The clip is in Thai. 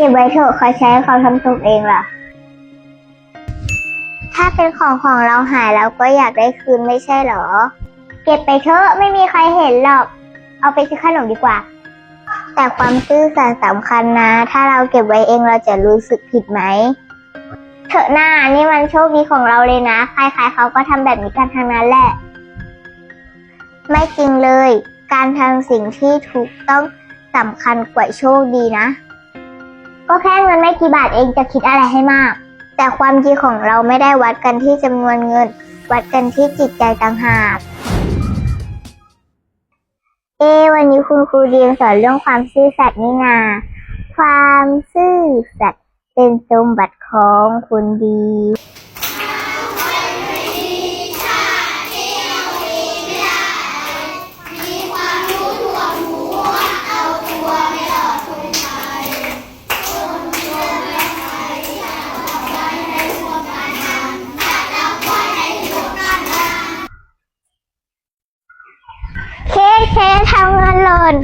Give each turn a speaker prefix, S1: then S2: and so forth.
S1: ก็บไว้เถอะใครใช้เขาทำตกเองล่ะ ถ้าเป็นของของเราหายเราก็อยากได้คืนไม่ใช่เหรอ เก็บไปเถอะไม่มีใครเห็นหรอก เอาไปซื้อขนมดีกว่า แต่ความซื่อสัตย์สำคัญนะ ถ้าเราเก็บไว้เองเราจะรู้สึกผิดไหม เถอะหน้านี่มันโชคดีของเราเลยนะ ใครๆเขาก็ทำแบบนี้กันทั้งนั้นแหละ ไม่จริงเลย การทำสิ่งที่ถูกต้องสำคัญกว่าโชคดีนะ ก็แค่เงินไม่กี่บาทเองจะคิดอะไรให้มาก แต่ความดีของเราไม่ได้วัดกันที่จำนวนเงิน วัดกันที่จิตใจต่างหาก เอ วันนี้คุณครูเรียนสอนเรื่องความซื่อสัตย์นี่นา ความซื่อสัตย์เป็นสมบัติของคุณดี ทำเงินหล่น